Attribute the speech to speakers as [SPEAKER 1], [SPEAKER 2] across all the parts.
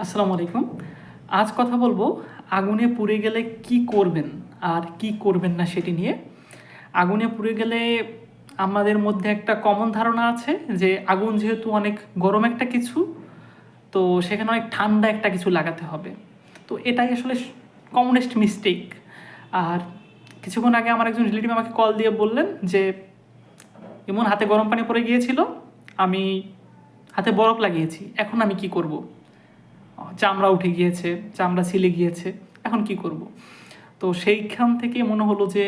[SPEAKER 1] আসসালামু আলাইকুম। আজ কথা বলব আগুনে পুড়ে গেলে কি করবেন আর কি করবেন না সেটি নিয়ে। আগুনে পুড়ে গেলে আমাদের মধ্যে একটা কমন ধারণা আছে যে আগুন যেহেতু অনেক গরম একটা কিছু, তো সেখানে অনেক ঠান্ডা একটা কিছু লাগাতে হবে। তো এটাই আসলে কমনেস্ট মিস্টেক আর কিছুক্ষণ আগে আমার একজন রিলেটিভ আমাকে কল দিয়ে বললেন যে এমন হাতে গরম পানি পড়ে গিয়েছিল, আমি হাতে বরফ লাগিয়েছি, এখন আমি কি করব? চামড়া উঠে গিয়েছে, চামড়া ছিলে গিয়েছে, এখন কি করব? তো সেইখান থেকে মনে হলো যে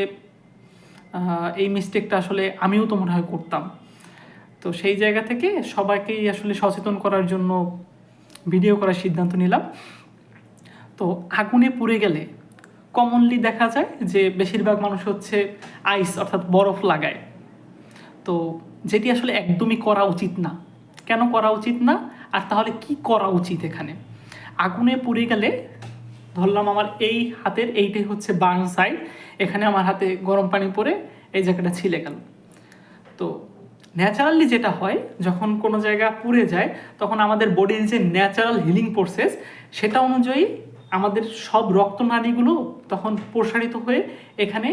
[SPEAKER 1] এই মিস্টেকটা আসলে আমিও তো মনে হয় করতাম। তো সেই জায়গা থেকে সবাইকেই আসলে সচেতন করার জন্য ভিডিও করার সিদ্ধান্ত নিলাম। তো আগুনে পুড়ে গেলে কমনলি দেখা যায় যে বেশিরভাগ মানুষ হচ্ছে আইস অর্থাৎ বরফ লাগায়। তো যেটি আসলে একদমই করা উচিত না। কেন করা উচিত না? আর তাহলে কি করা উচিত এখানে? আগুনে পুড়ে গেলে ধরলাম আমার এই হাতের, এইটাই হচ্ছে বার্ন সাইড। এখানে আমার হাতে গরম পানি পরে এই জায়গাটা ছিলে গেল। তো ন্যাচারালি যেটা হয়, যখন কোনো জায়গা পুড়ে যায়, তখন আমাদের বডির যে ন্যাচারাল হিলিং প্রসেস, সেটা অনুযায়ী আমাদের সব রক্তনালীগুলো তখন প্রসারিত হয়ে এখানে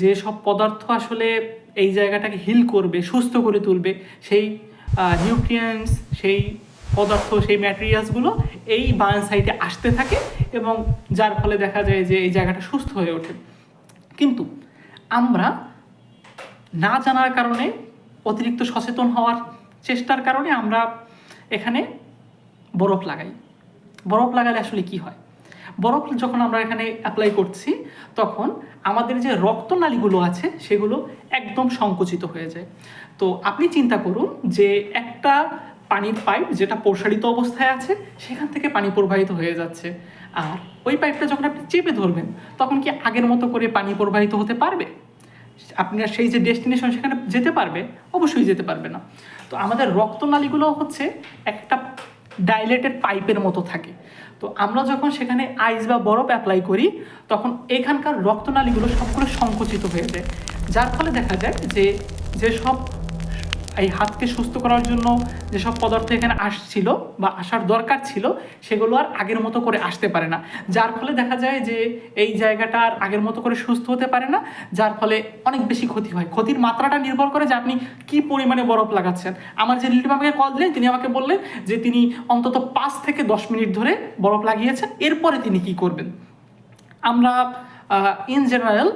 [SPEAKER 1] যে সব পদার্থ আসলে এই জায়গাটাকে হিল করবে, সুস্থ করে তুলবে, সেই নিউট্রিয়েন্টস সেই পদার্থ সেই ম্যাটেরিয়ালসগুলো এই বার্ন সাইটে আসতে থাকে এবং যার ফলে দেখা যায় যে এই জায়গাটা সুস্থ হয়ে ওঠে। কিন্তু আমরা না জানার কারণে, অতিরিক্ত সচেতন হওয়ার চেষ্টার কারণে আমরা এখানে বরফ লাগাই। বরফ লাগালে আসলে কি হয়? বরফ যখন আমরা এখানে অ্যাপ্লাই করছি, তখন আমাদের যে রক্তনালীগুলো আছে, সেগুলো একদম সংকুচিত হয়ে যায়। তো আপনি চিন্তা করুন যে একটা পানির পাইপ যেটা প্রসারিত অবস্থায় আছে, সেখান থেকে পানি প্রবাহিত হয়ে যাচ্ছে। আর ওই পাইপটা যখন আপনি চেপে ধরবেন, তখন কি আগের মতো করে পানি প্রবাহিত হতে পারবে? আপনার সেই যে ডেস্টিনেশন সেখানে যেতে পারবে? অবশ্যই যেতে পারবে না। তো আমাদের রক্তনালীগুলো হচ্ছে একটা ডাইলেটেড পাইপের মতো থাকে। তো আমরা যখন সেখানে আইস বা বরফ অ্যাপ্লাই করি, তখন এখানকার রক্তনালীগুলো সবগুলো সংকুচিত হয়ে যায়। যার ফলে দেখা যায় যে যেসব এই হাতকে সুস্থ করার জন্য যেসব পদার্থ এখানে আসছিল বা আসার দরকার ছিল, সেগুলো আর আগের মতো করে আসতে পারে না। যার ফলে দেখা যায় যে এই জায়গাটা আর আগের মতো করে সুস্থ হতে পারে না, যার ফলে অনেক বেশি ক্ষতি হয়। ক্ষতির মাত্রাটা নির্ভর করে যে আপনি কি পরিমাণে বরফ লাগাচ্ছেন। আমার যে রিলেটিভ আমাকে কল দিলেন, তিনি আমাকে বললেন যে তিনি অন্তত পাঁচ থেকে দশ মিনিট ধরে বরফ লাগিয়েছেন, এরপরে তিনি কি করবেন? আমরা ইন জেনারেল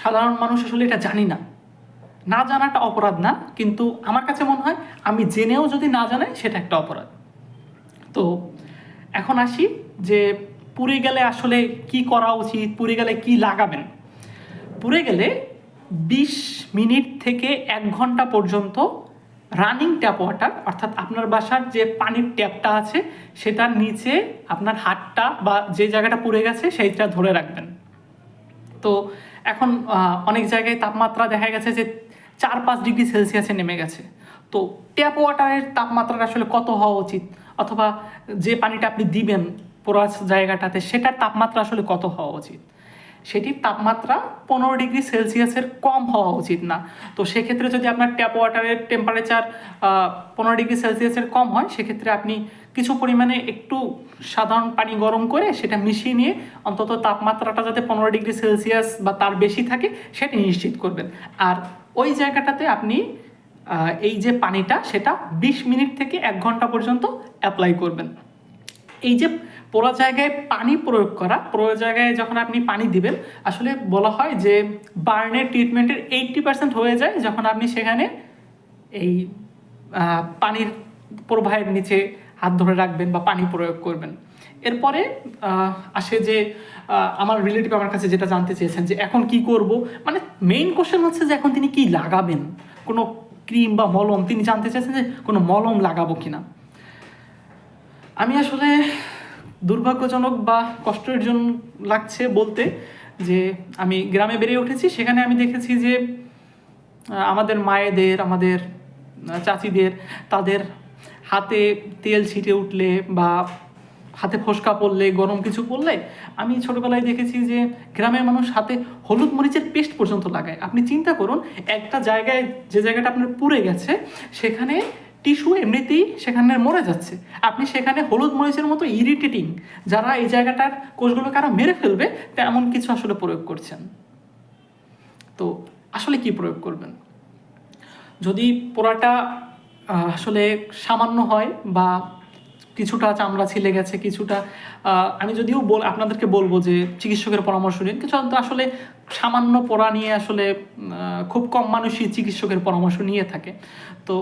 [SPEAKER 1] সাধারণ মানুষ আসলে এটা জানি না। না জানাটা অপরাধ না, কিন্তু আমার কাছে মনে হয় আমি জেনেও যদি না জানাই, সেটা একটা অপরাধ। তো এখন আসি যে পুড়ে গেলে আসলে কি করা উচিত, পুড়ে গেলে কি লাগাবেন? পুড়ে গেলে বিশ মিনিট থেকে এক ঘণ্টা পর্যন্ত রানিং ট্যাপ ওয়াটার, অর্থাৎ আপনার বাসার যে পানির ট্যাপটা আছে সেটার নিচে আপনার হাতটা বা যে জায়গাটা পুড়ে গেছে, সেইটা ধরে রাখবেন। তো এখন অনেক জায়গায় তাপমাত্রা দেখা গেছে যে চার পাঁচ ডিগ্রি সেলসিয়াসে নেমে গেছে। তো ট্যাপ ওয়াটারের তাপমাত্রাটা আসলে কত হওয়া উচিত? অথবা যে পানিটা আপনি দিবেন পুরো জায়গাটাতে, সেটার তাপমাত্রা আসলে কত হওয়া উচিত? সেটির তাপমাত্রা পনেরো ডিগ্রি সেলসিয়াসের কম হওয়া উচিত না। তো সেক্ষেত্রে যদি আপনার ট্যাপ ওয়াটারের টেম্পারেচার পনেরো ডিগ্রি সেলসিয়াসের কম হয়, সেক্ষেত্রে আপনি কিছু পরিমাণে একটু সাধারণ পানি গরম করে সেটা মিশিয়ে নিয়ে অন্তত তাপমাত্রাটা যাতে পনেরো ডিগ্রি সেলসিয়াস বা তার বেশি থাকে, সেটা নিশ্চিত করবেন। আর ওই জায়গাটাতে আপনি এই যে পানিটা, সেটা বিশ মিনিট থেকে এক ঘণ্টা পর্যন্ত অ্যাপ্লাই করবেন। এই যে পুরো জায়গায় পানি প্রয়োগ করা পুরো জায়গায় যখন আপনি পানি দিবেন, আসলে বলা হয় যে বার্নের ট্রিটমেন্টের এইট্টি পার্সেন্ট হয়ে যায় যখন আপনি সেখানে এই পানির প্রবাহের নিচে হাত ধরে রাখবেন বা পানি প্রয়োগ করবেন। এরপরে আসে যে আমার রিলেটিভ আমার কাছে যেটা জানতে চেয়েছেন যে, এখন কি করব? মানে মেইন কোশ্চেন হচ্ছে যে, এখন তিনি কি লাগাবেন? কোনো ক্রিম বা মলম, তিনি জানতে চেয়েছেন যে, কোনো মলম লাগাবো কিনা? আমি আসলে দুর্ভাগ্যজনক বা কষ্টের জন্য লাগছে বলতে যে, আমি গ্রামে বেড়ে উঠেছি, সেখানে আমি দেখেছি যে আমাদের মায়েদের, আমাদের চাচিদের, তাদের হাতে তেল ছিটে উঠলে বা হাতে ফোসকা পড়লে, গরম কিছু পড়লে, আমি ছোটবেলায় দেখেছি যে গ্রামের মানুষ হাতে হলুদ মরিচের পেস্ট পর্যন্ত লাগায়। আপনি চিন্তা করুন, একটা জায়গায় যে জায়গাটা আপনার পুড়ে গেছে, সেখানে টিস্যু এমনিতেই সেখানে মরে যাচ্ছে। আপনি সেখানে হলুদ মরিচের মতো ইরিটেটিং যারা এই জায়গাটার কোষগুলোকে আরও মেরে ফেলবে, তেমন কিছু আসলে প্রয়োগ করছেন। তো আসলে কি প্রয়োগ করবেন? যদি পোড়াটা আসলে সামান্য হয় বা কিছুটা চামড়া ছিলে গেছে, কিছুটা আমি যদিও বল, আপনাদেরকে বলব যে চিকিৎসকের পরামর্শ নিন কিছু আসলে সামান্য পড়া নিয়ে আসলে খুব কম মানুষই চিকিৎসকের পরামর্শ নিয়ে থাকে। তো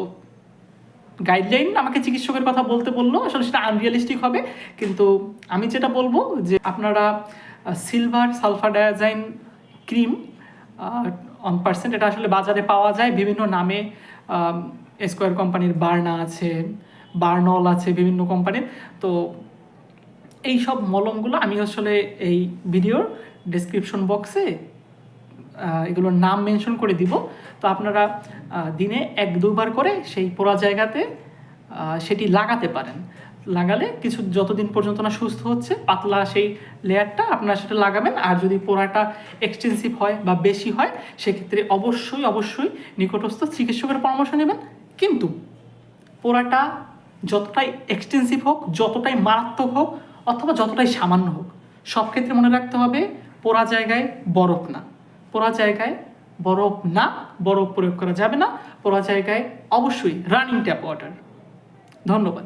[SPEAKER 1] গাইডলাইন আমাকে চিকিৎসকের কথা বলতে বলল, আসলে সেটা আনরিয়ালিস্টিক হবে, কিন্তু আমি যেটা বলব যে আপনারা silver sulphur diazine cream one percent এটা আসলে বাজারে পাওয়া যায়, বিভিন্ন নামে স্কোয়ার কোম্পানির বার্না আছে বার্নল আছে, বিভিন্ন কোম্পানির তো এই সব মলমগুলো আমি আসলে এই ভিডিওর ডেসক্রিপশন বক্সে এগুলোর নাম মেনশন করে দিব। তো আপনারা দিনে এক দুবার করে সেই পোড়া জায়গাতে সেটি লাগাতে পারেন। লাগালে কিছু যতদিন পর্যন্ত না সুস্থ হচ্ছে, পাতলা সেই লেয়ারটা আপনারা সেটা লাগাবেন। আর যদি পোড়াটা এক্সটেন্সিভ হয় বা বেশি হয়, সেক্ষেত্রে অবশ্যই অবশ্যই নিকটস্থ চিকিৎসকের পরামর্শ নেবেন। কিন্তু পোড়াটা যতটাই এক্সটেন্সিভ হোক, যতটাই মারাত্মক হোক, অথবা যতটাই সামান্য হোক, সব ক্ষেত্রে মনে রাখতে হবে পোড়া জায়গায় বরফ না। পোড়া জায়গায় বরফ না, বরফ প্রয়োগ করা যাবে না। পোড়া জায়গায় অবশ্যই রানিং ট্যাপ ওয়াটার ধন্যবাদ।